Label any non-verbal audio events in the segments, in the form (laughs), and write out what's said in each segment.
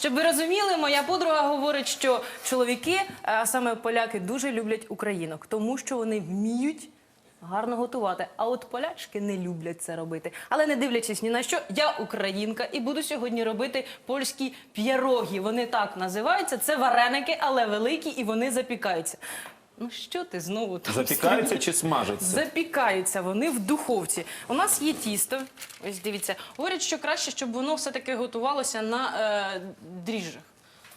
Щоб ви розуміли, моя подруга говорить, що чоловіки, а саме поляки, дуже люблять українок, тому що вони вміють. Гарно готувати, а от полячки не люблять це робити. Але не дивлячись ні на що, я українка і буду сьогодні робити польські п'єрогі. Вони так називаються. Це вареники, але великі, і вони запікаються. Ну що ти знову там Запікаються чи смажаться? Запікаються вони в духовці. У нас є тісто. Ось дивіться. Говорять, що краще, щоб воно все-таки готувалося на е, дріжджах.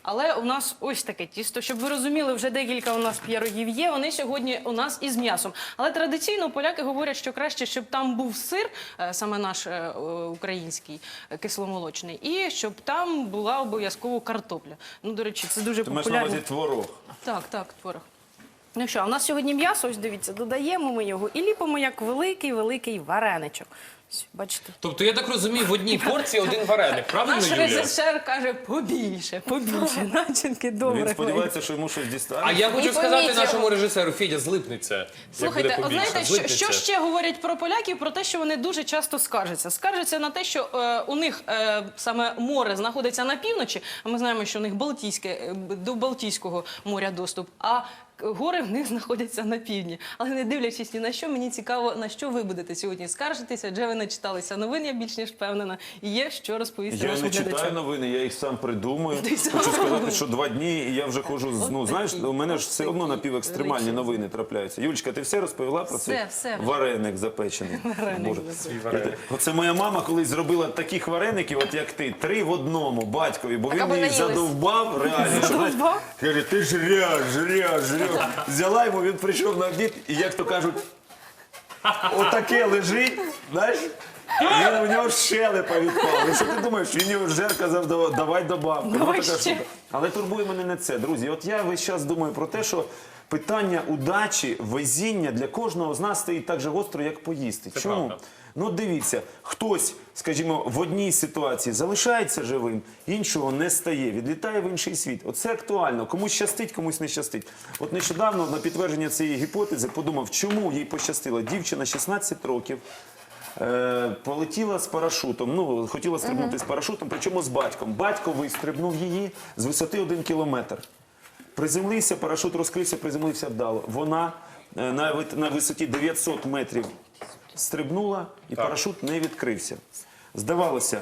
Але у нас ось таке тісто. Щоб ви розуміли, вже декілька у нас п'ярогів є. Вони сьогодні у нас із м'ясом. Але традиційно поляки говорять, що краще, щоб там був сир, е, саме наш е, е, український е, кисломолочний, і щоб там була обов'язково картопля. Ну, до речі, це дуже Ти маєш на популярно. увазі творог. Так, так, творог. Ну що, а у нас сьогодні м'ясо, ось дивіться, додаємо ми його і ліпимо як великий-великий вареничок. Ось, бачите. Тобто я так розумію, в одній порції один вареник, правильно, Наш Юлія? режисер каже, побільше, побільше, (laughs) начинки добре. Він сподівається, що йому щось дістане. А я хочу І сказати поміть нашому його. режисеру, Федя, злипнеться. як Слухайте, буде от побільше. знаєте, що, Злипнеться. що ще говорять про поляків? Про те, що вони дуже часто скаржаться. Скаржаться на те, що е, у них е, саме море знаходиться на півночі, а ми знаємо, що у них Балтійське, е, б- до Балтійського моря доступ, а гори в них знаходяться на півдні. Але не дивлячись ні на що, мені цікаво, на що ви будете сьогодні скаржитися, адже ви не читалися новин, я більш ніж впевнена, і є що розповісти Я не читаю новини, я їх сам придумую. Ти сам Хочу сказати, що два дні і я вже ходжу з. Ну знаєш, у мене ж все одно напівекстремальні новини трапляються. Юлічка, ти все розповіла про Все, цей все. вареник запечений? (laughs) Вареник Боже. Оце моя мама колись зробила таких вареників, от як ти, три в одному батькові, бо він її задовбав реально. Задовбав? Каже, ти жряш, жряш, жряш. Взяла йому, він прийшов на обід, і як то кажуть, отаке лежить, знаєш. Він у нього щелепа відпала. Що ти думаєш? Він його жер казав, «Давай- добавку. Ну, Давай така ще. штука. Але турбує мене не це, друзі. От я весь час думаю про те, що питання удачі, везіння для кожного з нас стоїть так же гостро, як поїсти. Це Чому? правда. Ну, дивіться, хтось, скажімо, в одній ситуації залишається живим, іншого не стає, відлітає в інший світ. Оце актуально. Комусь щастить, комусь не щастить. От нещодавно на підтвердження цієї гіпотези подумав, чому їй пощастило. Дівчина 16 років. Е, полетіла з парашутом. Ну, хотіла стрибнути з парашутом, причому з батьком. Батько вистрибнув її з висоти один кілометр. Приземлився, парашут розкрився, приземлився вдало. Вона е, на, вит- на висоті 900 метрів стрибнула, і парашут не відкрився. Здавалося,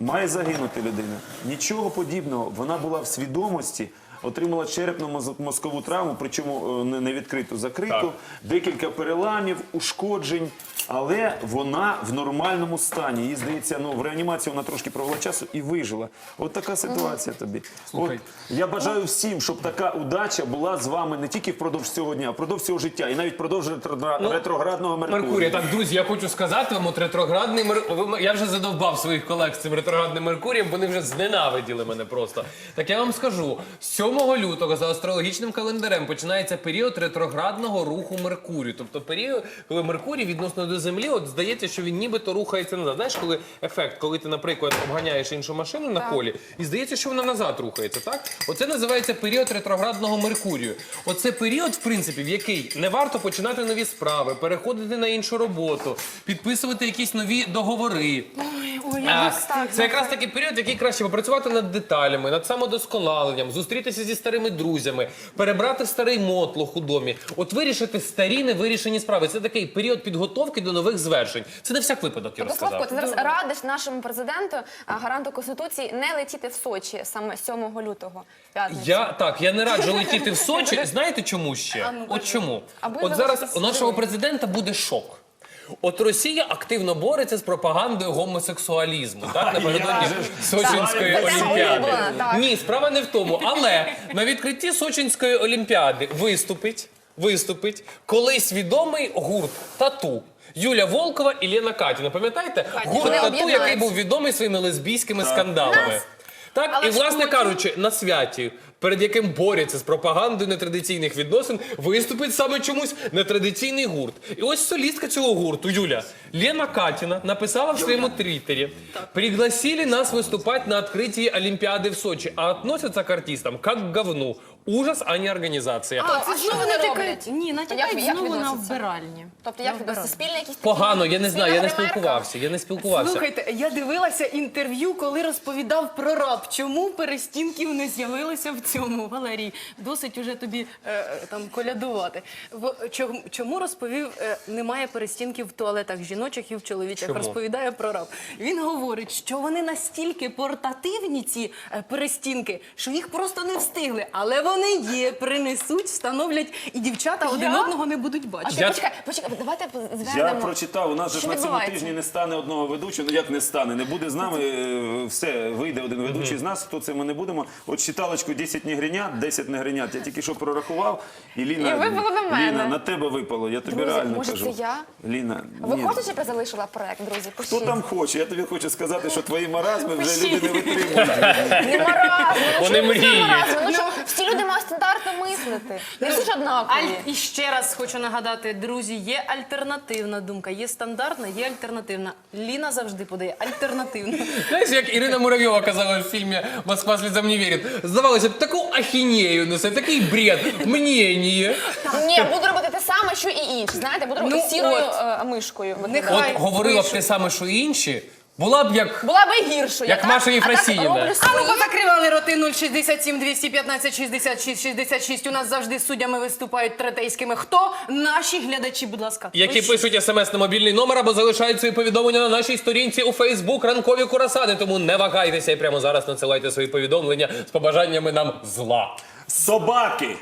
має загинути людина. Нічого подібного. Вона була в свідомості, отримала черепно-мозкову травму, причому е, не- не відкриту, закриту, Так. декілька переламів, ушкоджень. Але вона в нормальному стані. Їй здається, ну в реанімації вона трошки провела часу і вижила. От така ситуація тобі. Слухай. От, я бажаю всім, щоб така удача була з вами не тільки впродовж цього дня, а впродовж цього життя, і навіть впродовж ретро- ретроградного Меркурія. Меркурія, так, друзі, я хочу сказати вам, от ретроградний Мер... ви- Я вже задовбав своїх колег з цим ретроградним Меркурієм, вони вже зненавиділи мене просто. Так я вам скажу: 7 лютого за астрологічним календарем починається період ретроградного руху Меркурію. Тобто період, коли Меркурій відносно до Землі, от здається, що він нібито рухається назад. Знаєш, коли ефект, коли ти, наприклад, обганяєш іншу машину на колі, і здається, що вона назад рухається, так? Оце називається період ретроградного Меркурію. Оце період, в принципі, в який не варто починати нові справи, переходити на іншу роботу, підписувати якісь нові договори. Ой, ой, А, так Це якраз такий період, в який краще попрацювати над деталями, над самодосконаленням, зустрітися зі старими друзями, перебрати старий мотлох у домі, от вирішити старі невирішені справи. Це такий період підготовки до нових звершень. Це не всяк випадок, я Тобто, Славко, розказав. ти зараз радиш нашому президенту, а, гаранту Конституції, не летіти в Сочі саме 7 лютого. п'ятницю. Я так, я не раджу летіти в Сочі. (laughs) Знаєте чому ще? От чому? Аби От залишитися зараз у нашого живим. президента буде шок. От Росія активно бореться з пропагандою гомосексуалізму, так напередодні Сочинської Так. олімпіади. Так. Ні, справа не в тому. Але на відкритті Сочинської олімпіади виступить, виступить колись відомий гурт тату. Юля Волкова і Лена Катіна. Пам'ятаєте? Гурт Вони тату, об'єднаються. який був відомий своїми лесбійськими скандалами. Нас- Так, Але і ж власне Путін- кажучи, на святі, перед яким борються з пропагандою нетрадиційних відносин, виступить саме чомусь нетрадиційний гурт. І ось солістка цього гурту, Юля, Лена Катіна, написала в своєму твіттері: пригласили нас выступать на открытии Олимпиады в Сочи, а относятся к артистам как к говну. Ужас, а не організація. А, Це а що знову вони натякають. Ні, Як- натякають як знову на відносяться? вбиральні. Тобто як відноситься? Спільне якісь такі- Погано, я не знаю, я не спільна гримерка? спілкувався. Я не спілкувався. Слухайте, я дивилася інтерв'ю, коли розповідав про раб. Чому перестінків не з'явилося в цьому, Валерій? Досить уже тобі е, там колядувати. В, чому, чому розповів, е, немає перестінків в туалетах жіночих і в чоловічих? Чому? Розповідає про раб. Він говорить, що вони настільки портативні, ці е, перестінки, що їх просто не встигли. Але вони є, принесуть, встановлять, і дівчата один одного не будуть бачити. ти Я- почекай, почекай, давайте Я прочитав, у нас же ж Що на цьому відбувається? тижні не стане одного ведучого. Ну як не стане? Не буде з нами, е, все, вийде один ведучий з нас, хто це ми не будемо. От читалочку 10 негринят, 10 негринят. Я тільки що прорахував, і Ліна, І випало на мене. Ліна, на тебе випало, я тобі Друзі, реально може, кажу. це я? Ліна, Ви ні. хочете, щоб я залишила проект, друзі? Хто Пишіть. там хоче? Я тобі хочу сказати, що твої маразми вже люди не витримують. Не маразми, ну Вони чому це мріють. маразми? Ну що, всі люди мають стандартно мислити. Не всі ж однакові. Аль... І ще раз хочу нагадати, друзі, є альтернативна думка, є стандартна, є альтернативна. Ліна завжди подає альтернативну. Знаєш, як Ірина Муравйова казала в фільмі Москва слізам не вірить. Здавалося, б, таку ахінею несе, такий бред. Мнєнє. Ні, буду робити те саме, що і інші. Знаєте, буду робити Ну, сірою от. е, мишкою. Нехай. От говорила б те саме, що і інші, була б як. Була би гіршою. Як? Маша А Єфросініна. А ну позакривали роти 067 215 66 66. У нас завжди суддями виступають третейськими. Хто? Наші глядачі, будь ласка. Які пишуть смс на мобільний номер або залишають свої повідомлення на нашій сторінці у Фейсбук ранкові курасани. Тому не вагайтеся і прямо зараз надсилайте свої повідомлення з побажаннями нам зла. Собаки.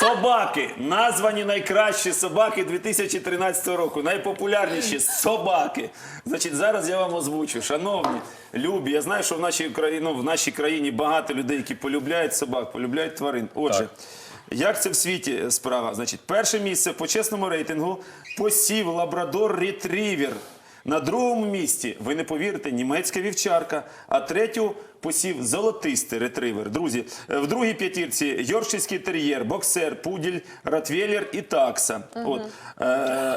Собаки. Названі найкращі собаки 2013 року. Найпопулярніші собаки. Значить, зараз я вам озвучу. Шановні, любі, я знаю, що в нашій країні, ну, в нашій країні багато людей, які полюбляють собак, полюбляють тварин. Отже. Як це в світі справа? Значить, перше місце в почесному рейтингу посів лабрадор ретрівер. На другому місці, ви не повірите, німецька вівчарка, а третю посів золотистий ретривер. Друзі, в другій п'ятірці йоркширський тер'єр, боксер, пуділь, ротвейлер і такса. От. Е,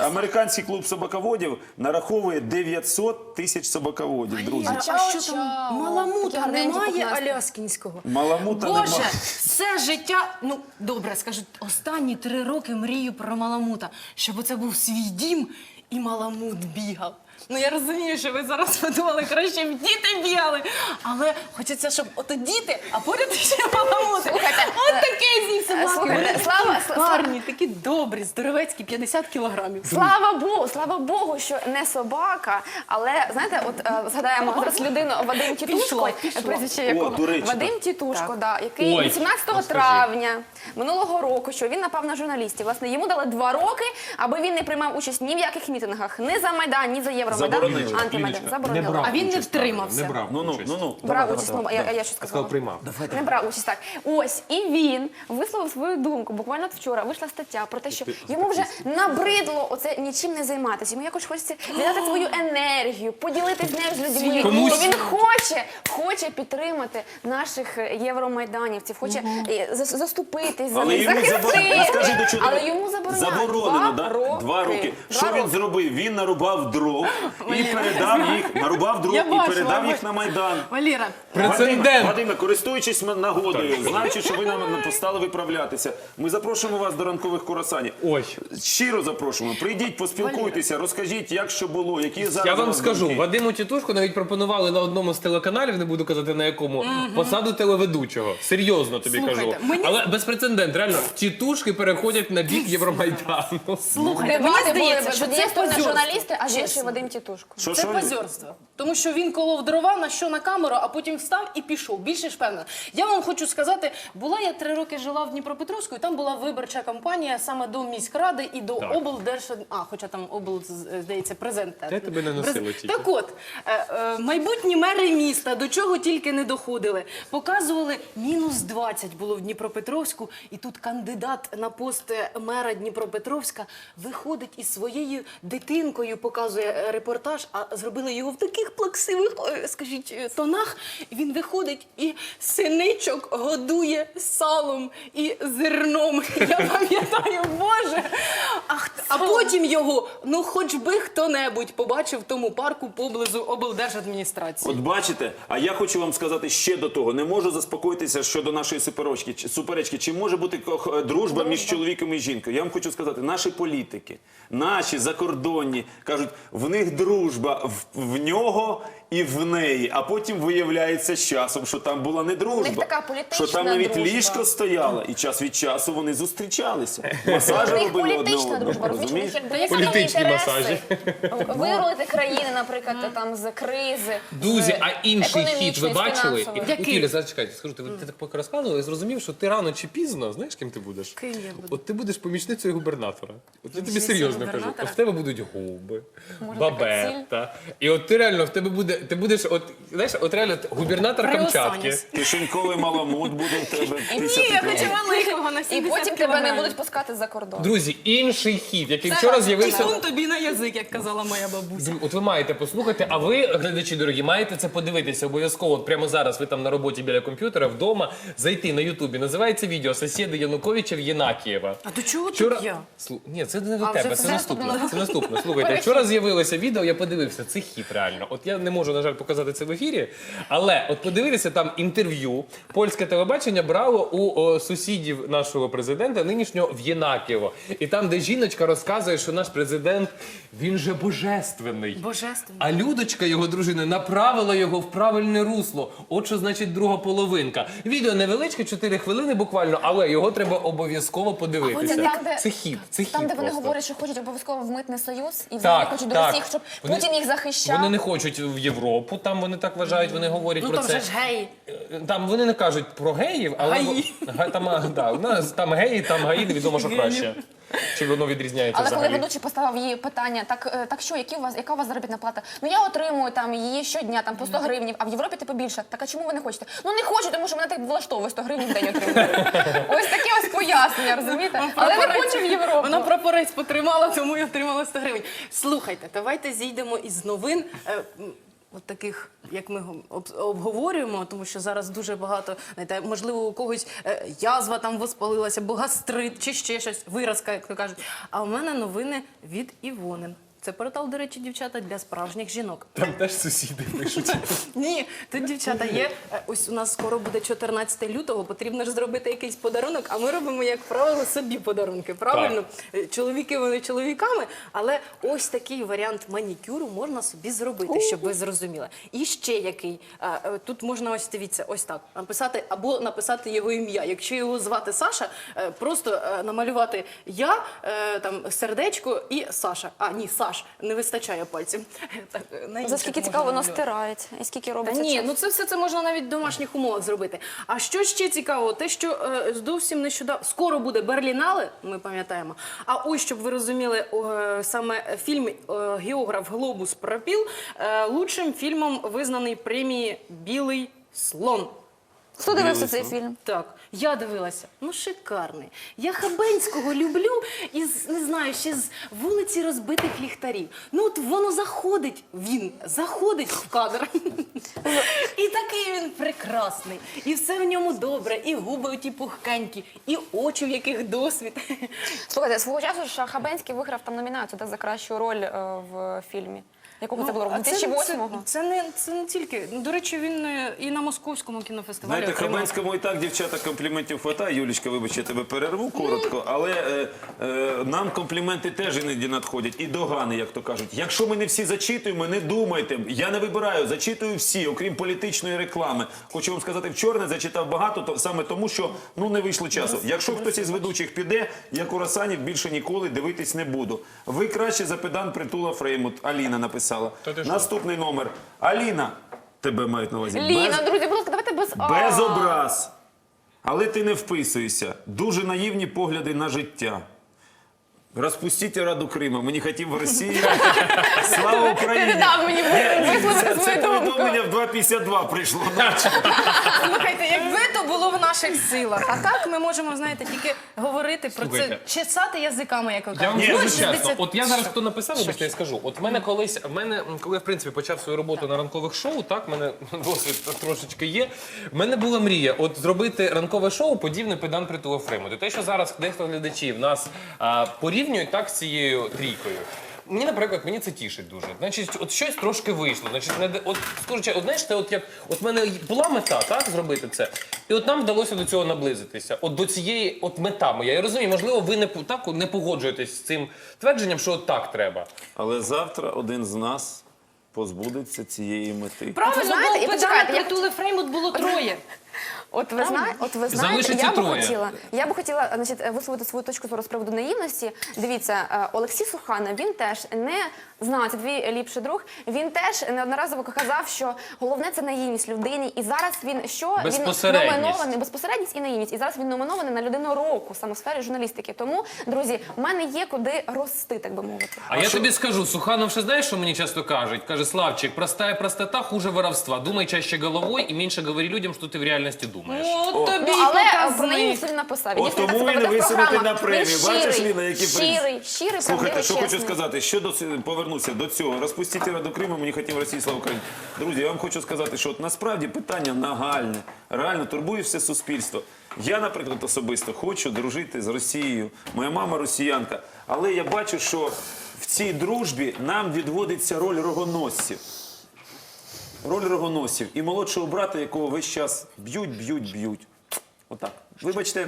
американський клуб собаководів нараховує 900 тисяч собаководів, друзі. А, а що там? Маламута немає аляскінського. Маламута Боже, немає. все життя. Ну добре, скажуть, останні три роки мрію про маламута, щоб це був свій дім і маламут бігав. Ну я розумію, що ви зараз (laughs) подумали, краще б діти бігали. Але хочеться, щоб ото діти, а поряд ще маламути. Слухайте, От е, таке зі собаки. слухайте, Вони Слава, гарні, такі добрі, здоровецькі, 50 кілограмів. Слава Богу, слава Богу, що не собака, але знаєте, от е, згадаємо зараз людину Вадим Тітушко, пішло. прізвище якого до речі, Вадим. Тітушко, да, який Ой, 18 розкажи. травня минулого року, що він напав на журналістів. Власне, йому дали два роки, аби він не приймав участь ні в яких мітингах, ні за майдан, ні за Євромайдан, Заборонили. антимайдан. Заборонили. А він не втримався. Не брав. Ну, ну, участь. ну, ну. Брав участь, ну, я, я що Сказав, сказала? приймав. Не брав участь так. Ось і він висловив свою думку. Буквально от вчора вийшла стаття про те, що йому вже набридло оце нічим не займатися. Йому якось хочеться віддати (gasps) свою енергію, поділитися з нею з людьми. Комусь- Бо він хоче, хоче підтримати наших е, євромайданівців, хоче е, зас- заступитись за Але них, йому заборонено. захистити. Скажи, до чого Але тебе- йому заборонено. Заборонено, Два да? роки. Два роки. Два Що він роки. зробив? Він нарубав дров і передав їх, нарубав дров Я і бачила, передав їх бачила. на Майдан. Валіра, Прецедент. Вадиме, Вадиме, користуючись м- нагодою, знаючи, що ви нам стали виправлятися, ми запрошуємо вас до ранкових курасанів. Ой. Щиро запрошуємо. Прийдіть, поспілкуйтеся, розкажіть, як що було, які зараз. Я у вам вас скажу, думки. Вадиму Тітушку навіть пропонували на одному з телеканалів, не буду казати на якому, посаду телеведучого. Серйозно тобі Слухайте, кажу. мені- Але безпрецедент, реально, тітушки переходять на бік Євромайдану. слухайте, мені здається, що це є журналісти, а з. Вадим Тітушко. Що, Це що? Тому що він колов дрова на що на камеру, а потім встав і пішов. Більше ж певно. Я вам хочу сказати, була я три роки жила в Дніпропетровську, і там була виборча кампанія саме до міськради і до Так. облдерж... А, хоча там обл, з- здається, президент. Я тебе не носила През- тільки. Так от, е, е, майбутні мери міста, до чого тільки не доходили, показували мінус 20 було в Дніпропетровську, і тут кандидат на пост мера Дніпропетровська виходить із своєю дитинкою, показує репортаж, а зробили його в таких плаксивих, е, скажіть, е, тонах. Він виходить і синичок годує салом і зерном. (laughs) Я пам'ятаю, Боже. А, а потім його, ну хоч би хто-небудь побачив в тому парку поблизу облдержадміністрації. От бачите, а я хочу вам сказати ще до того: не можу заспокоїтися щодо нашої суперечки. Чи- Суперечки, чи може бути дружба між чоловіком і жінкою? Я вам хочу сказати, наші політики, наші закордонні кажуть, в них дружба в, в нього і в неї. А потім виявляється з часом, що там була не дружба, них така політична що там навіть дружба. ліжко стояло, і час від часу вони зустрічалися. Масажі У них робили одне політична дружба, розумієш, Розумієш? якби є Політичні самі масажі. інтереси. Вирулити країни, наприклад, там з кризи. Друзі, з а інший хід ви економічної, бачили? фінансової. Який? Юля, зараз чекайте, скажу, ти, ти так поки розказувала, я зрозумів, що ти рано чи пізно, знаєш, ким ти будеш? Ким я буду? От ти будеш помічницею губернатора. От я тобі Помічницею серйозно кажу. губернатора? От в тебе будуть губи, Може, бабета. І от ти реально в тебе буде, ти будеш, от знаєш, от реально губернатор Камчатки. Кишеньковий маламут буде в тебе 50 Ні, я хочу великого на І 70 потім тебе не кілограмів. будуть пускати за кордон. Друзі, інший хід, який вчора з'явився. Тифун тобі на язик, як казала моя бабуся. От ви маєте послухати, а ви, глядачі дорогі, маєте це подивитися обов'язково. От прямо зараз ви там на роботі біля комп'ютера вдома зайти на Ютубі. Називається відео Сусіди Януковича в Єнакієва. А до чого Вчора... тут я? Слу... Ні, це не до вже тебе, це це наступне. наступне. Це наступне. Слухайте, вчора з'явилося відео, я подивився, це хіт реально. От я не можу, на жаль, показати це в ефірі. Але от подивилися там інтерв'ю. Польське телебачення брало у о, сусідів нашого президента, нинішнього в Єнакієво. І там, де жіночка розказує, що наш президент він же божественний. Божественно. А Людочка, його дружина, направила його в правильне русло. От що значить друга половинка. Відео невеличке, 4 хвилини буквально, але його треба обов'язково подивитися. Це там, де- Це хід, це хід Там, де вони просто. говорять, що хочуть обов'язково в митний союз і взагалі Так, хочуть до так. всіх, щоб Вони- Путін їх захищав. Вони не хочуть в Європу, там вони так вважають, вони говорять Ну про там це. же ж геї. Там вони не кажуть про геїв, але Гаї. Га- там, а, да, у нас там геї, там гаї, невідомо, що краще. Чи воно відрізняється Але коли взагалі? ведучий поставив їй питання, так, е, так що, які у вас, яка у вас заробітна плата? Ну я отримую там її щодня, там по 100 гривнів, а в Європі типу більше. Так а чому ви не хочете? Ну не хочу, тому що мене так влаштовує 100 гривень в день отримую. (laughs) Ось таке ось пояснення, розумієте? Але не хочу в Європу. Вона прапорець потримала, тому і отримала 100 гривень. Слухайте, давайте зійдемо із новин. От таких, як ми го- обговорюємо, тому що зараз дуже багато, знаєте, можливо, у когось е, язва там воспалилася, або гастрит, чи ще щось, виразка, як то кажуть. А у мене новини від Івонин. Це портал, до речі, дівчата для справжніх жінок. Там теж сусіди пишуть. (laughs) Ні, тут дівчата є. Е, Ось у нас скоро буде 14 лютого. Потрібно ж зробити якийсь подарунок. А ми робимо, як правило, собі подарунки. Правильно, Е, чоловіки вони чоловіками, але ось такий варіант манікюру можна собі зробити, щоб ви зрозуміли. І ще який Е, тут можна ось дивіться, ось так написати або написати його ім'я. Якщо його звати Саша, просто намалювати я там сердечко і Саша. А ні, Саш, не вистачає пальців. (laughs) Так, на За скільки цікаво воно стирають, і скільки Та робиться ні, часу? ну це все це можна навіть в домашніх умовах зробити. А що ще цікаво, те, що е, зовсім нещодавно скоро буде Берлінале, ми пам'ятаємо. А ось щоб ви розуміли, е, саме фільм е, Географ Глобус пропіл е, лучшим фільмом визнаний премії Білий слон. Хто дивився цей фільм? Так, я дивилася. Ну, шикарний. Я Хабенського люблю із, не знаю, ще з вулиці розбитих ліхтарів. Ну, от воно заходить, він заходить в кадр. (laughs) І такий він прекрасний. І все в ньому добре, і губи оті пухкенькі, і очі, в яких досвід. Слухайте, свого часу ж Хабенський виграв там номінацію так, за кращу роль е, в фільмі. Якого це було року? Ну, це- 2008-го? Це, не, це не тільки. Ну, До речі, він е, і на московському кінофестивалі. Знаєте, отримав. Хабенському і так дівчата компліментів хватає. Юлічка, вибач, я тебе перерву коротко, але е, е, нам компліменти теж іноді надходять. І догани, як то кажуть. Якщо ми не всі зачитуємо, не думайте. Я не вибираю, зачитую всі, окрім політичної реклами. Хочу вам сказати, в чорне зачитав багато, то саме тому, що ну не вийшло часу. Якщо хтось із ведучих піде, я Курасанів більше ніколи дивитись не буду. Ви краще за педан притула Фреймут. Аліна написала. Що? Наступний номер. Аліна. Тебе мають на увазі. Без- Ліна, друзі, будь ласка, давайте без без образ. Але ти не вписуєшся. Дуже наївні погляди на життя. Розпустіть Раду Криму. Мені хотів в Росії. (laughs) Слава Україні! Ти не дав мені висловити це, це свою думку. повідомлення в 2.52 прийшло. Слухайте, якби то було в наших силах. А так ми можемо, знаєте, тільки говорити про Слухайте. це, чесати язиками, як ви Я вам кажете. скажу чесно, от я зараз хто написав, вибачте, я скажу. От в мене колись, в мене, м, коли я в принципі почав свою роботу на ранкових шоу, так, в мене (laughs) досвід трошечки є. В мене була мрія от зробити ранкове шоу подібне педан притулу Фреймуту. Те, що зараз дехто глядачів нас а, порівнюють так з цією трійкою. Мені, наприклад, мені це тішить дуже. Значить, от щось трошки вийшло. Значить, не де- от скажу, чесно, от знаєш, це от як от в мене була мета, так зробити це, і от нам вдалося до цього наблизитися. От до цієї от мета моя. Я розумію, можливо, ви не так не погоджуєтесь з цим твердженням, що от так треба. Але завтра один з нас позбудеться цієї мети. Правильно, знаєте, бо і педана почекайте, я притули Фреймут було троє. От ви знаєте, от ви знаєте, Залишиться я би троє. хотіла, я би хотіла значить, висловити свою точку зору з приводу наївності. Дивіться, е, Олексій Сухана, він теж не знаю, це твій ліпший друг. Він теж неодноразово казав, що головне це наївність людині. І зараз він що він Безпосередність. номінований безпосередність і наївність. І зараз він номінований на людину року саме в сфері журналістики. Тому, друзі, в мене є куди рости, так би мовити. А, я тобі скажу, Суханов ще знаєш, що мені часто кажуть? Каже, Славчик, простая простота хуже воровства. Думай чаще головой і менше говори людям, що ти в реальності думаєш. От тобі Ну, але е, про показник. наївність написав. От дійсно тому себе він веде в висунутий програмах. на премію. Він Бачиш, щирий, Ліна, який принцип? щирий, щирий, Слухайте, що хочу чесний. сказати, що до ц- повернуся до цього. Розпустіть Раду Криму, мені хотів Росії слава Україні. Друзі, я вам хочу сказати, що от насправді питання нагальне, реально турбує все суспільство. Я, наприклад, особисто хочу дружити з Росією. Моя мама росіянка. Але я бачу, що в цій дружбі нам відводиться роль рогоносців. Роль рогоносців і молодшого брата, якого весь час б'ють, б'ють, б'ють. Отак. Вибачте.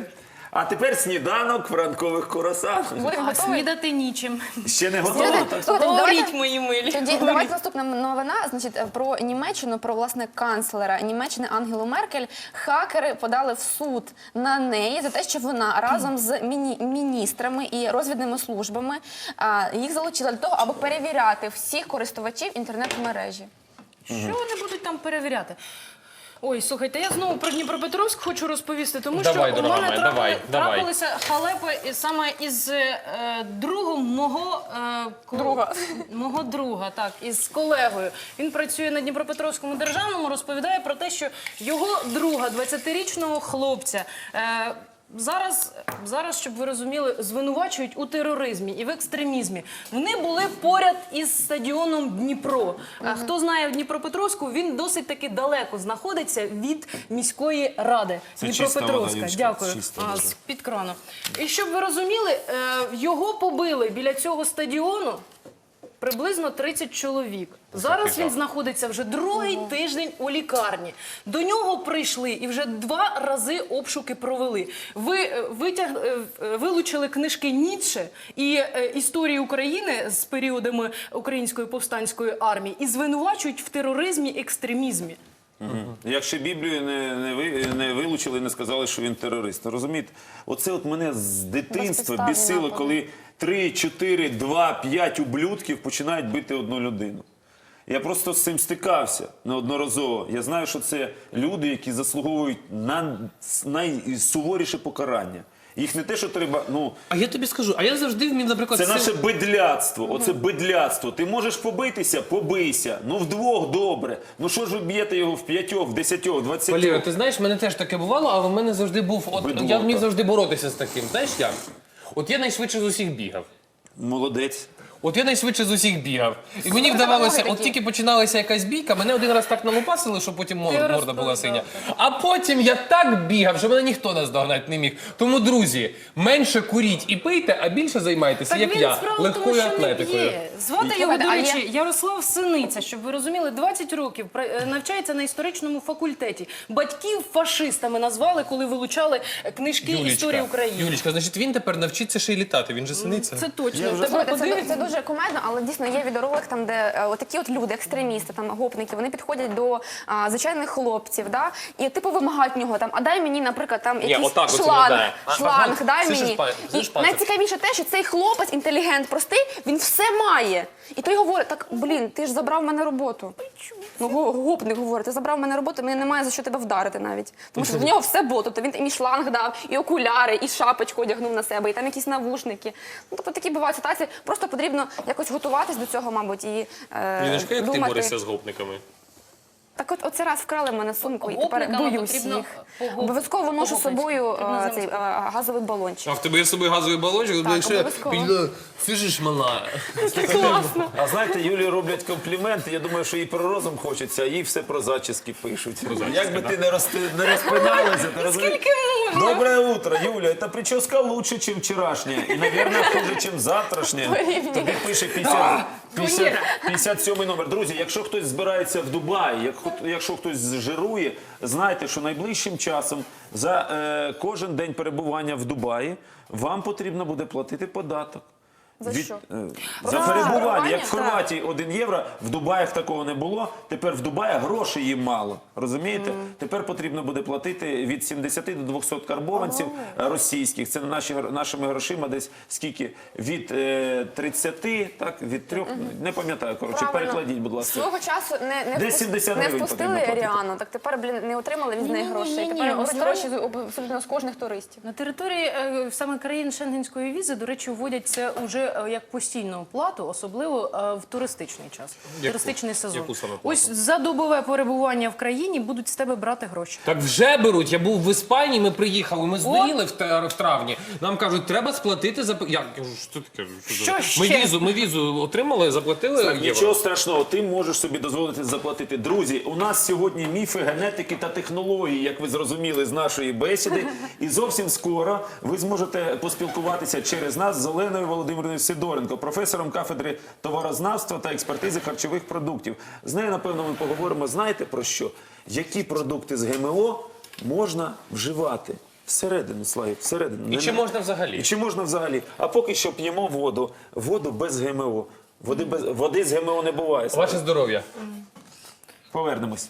А тепер сніданок в ранкових курасанах. Будемо А готові? снідати нічим. Ще не готово? Слухайте, слухайте, Говоріть, давайте- мої милі. Тоді давайте наступна новина. Значить, е, про Німеччину, про власне канцлера Німеччини Ангелу Меркель. Хакери подали в суд на неї за те, що вона разом з міні- міністрами і розвідними службами а, їх залучила для того, аби перевіряти всіх користувачів інтернет-мережі. Що вони будуть там перевіряти? Ой, слухайте, я знову про Дніпропетровськ хочу розповісти, тому Давай, що у дорога мене моя, трапили- давай, давай. трапилися халепи і саме із е, другом мого е, ко- Друга. мого друга, так, із колегою. Він працює на Дніпропетровському державному, розповідає про те, що його друга, 20-річного хлопця. Е, Зараз, зараз, щоб ви розуміли, звинувачують у тероризмі і в екстремізмі. Вони були поряд із стадіоном Дніпро. А Хто знає Дніпропетровську, він досить таки далеко знаходиться від міської ради Це чиста вода, Дніпропетровська. Дякую. чиста А, з під крану. І щоб ви розуміли, е, його побили біля цього стадіону. Приблизно 30 чоловік. Зараз він знаходиться вже другий тиждень у лікарні. До нього прийшли і вже два рази обшуки провели. Ви е, витяг, е, е, вилучили книжки Ніцше і історії України з періодами української повстанської армії і звинувачують в тероризмі, екстремізмі. Як ще Біблію не, не, ви, не вилучили, не сказали, що він терорист. Ну, Розумієте? Оце от мене з дитинства бісило, коли 3, 4, 2, 5 ублюдків починають бити одну людину. Я просто з цим стикався неодноразово. Я знаю, що це люди, які заслуговують на найсуворіше покарання. Їх не те, що треба, ну, А я тобі скажу, а я завжди вмів, наприклад, Це наше бедляцтво. Оце бедляцтво. Ти можеш побитися, побийся. Ну вдвох добре. Ну що ж ви б'єте його в п'ятьох, в десятьох, двадцятьох? ти знаєш, в мене теж таке бувало, але в мене завжди був. От я вмів завжди боротися з таким. Знаєш як? От я найшвидше з усіх бігав. Молодець. От я найшвидше з усіх бігав. І мені Ну, вдавалося, от тільки починалася якась бійка, мене один раз так налупасили, що потім мор- морда була синя. А потім я так бігав, що мене ніхто наздогнати не міг. Тому, друзі, менше куріть і пийте, а більше займайтеся, як я, справа в легкою атлетикою. не. Звати його, Слухайте, до а речі, Ярослав Синиця, щоб ви розуміли, 20 років пра- е, навчається на історичному факультеті. Батьків фашистами назвали, коли вилучали е, книжки історії України. Юлічка, значить він тепер навчиться ще й літати, він же синиця. Це точно. Тебе Слухайте, це, подивиться. це дуже кумедно, але дійсно є відеоролик, там, де е, отакі от люди, екстремісти, там гопники, вони підходять до а, звичайних хлопців, да, і типу вимагають в нього там, а дай мені, наприклад, там якийсь отак от шланг, виглядає. Шланг, дай Це ж мені. це І пацик. найцікавіше те, що цей хлопець, інтелігент, простий, він все має. І той говорить, так, блін, ти ж забрав в мене роботу. Ну, го- гопник говорить, ти забрав в мене роботу, мені немає за що тебе вдарити навіть. Тому що в нього все було. Тобто він і шланг дав, і окуляри, і шапочку одягнув на себе, і там якісь навушники. Ну, тобто такі бувають ситуації. Просто потрібно якось готуватись до цього, мабуть, і е, Ліночка, як ти думати. борешся з гопниками? Так от оце раз вкрали мене сумку і тепер Гопниками боюсь потрібно їх. погоп- Обов'язково ношу з собою Потрібно е, цей е, газовий балончик. А в тебе є з собою газовий балончик? Так, Якщо обов'язково. Слышиш, мала? (laughs) Класно. А знаєте, Юлії роблять компліменти. Я думаю, що їй про розум хочеться, а їй все про зачіски пишуть. Як би ти не, розти, не розпиналася, ти (laughs) розумієш? Скільки можна? Доброе утро, Юля. Эта прическа лучше, чем вчерашняя. И, наверное, хуже, чем завтрашняя. (laughs) Тобі пише 50, 50, 57 номер. Друзі, якщо хтось збирається в Дубаї, як, якщо хтось жирує, знайте, що найближчим часом за е, кожен день перебування в Дубаї вам потрібно буде платити податок. За що? е, за А, перебування, як в Хорватії 1 євро, в Дубаях такого не було. Тепер в Дубаї грошей їм мало. Розумієте? Тепер потрібно буде платити від 70 до 200 карбованців е, російських. Це наші, нашими грошима десь скільки? Від е, 30, так, від 3, не пам'ятаю, коротше, Правильно. перекладіть, будь ласка. Свого часу не, не, Десь впус- 70 не впустили. Ріану, так тепер, блін, не отримали від неї грошей. Тепер беруть гроші з- абсолютно з кожних туристів. На території е, саме країн Шенгенської візи, до речі, вводять це уже е, як постійну плату, особливо е, в туристичний час, Яку? туристичний сезон. Яку саме плату? Ось за добове перебування в країні будуть з тебе брати гроші. Так вже беруть. Я був в Іспанії, ми приїхали, ми здуріли в, в травні. Нам кажуть, треба сплатити за я кажу, що таке? Що Ми ще? візу, ми візу отримали, заплатили Так, євро. нічого страшного, ти можеш собі дозволити заплатити. Друзі, у нас сьогодні міфи генетики та технології, як ви зрозуміли з нашої бесіди. І зовсім скоро ви зможете поспілкуватися через нас з Оленою Володимирівною Сидоренко, професором кафедри товарознавства та експертизи харчових продуктів. З нею, напевно, ми поговоримо. Знаєте про що? Які продукти з ГМО можна вживати? Всередину, Славік, всередину. І Не чи можна взагалі? І чи можна взагалі? А поки що п'ємо воду. Воду без ГМО. Води, без, води з ГМО не буває. Ваше здоров'я. Повернемось.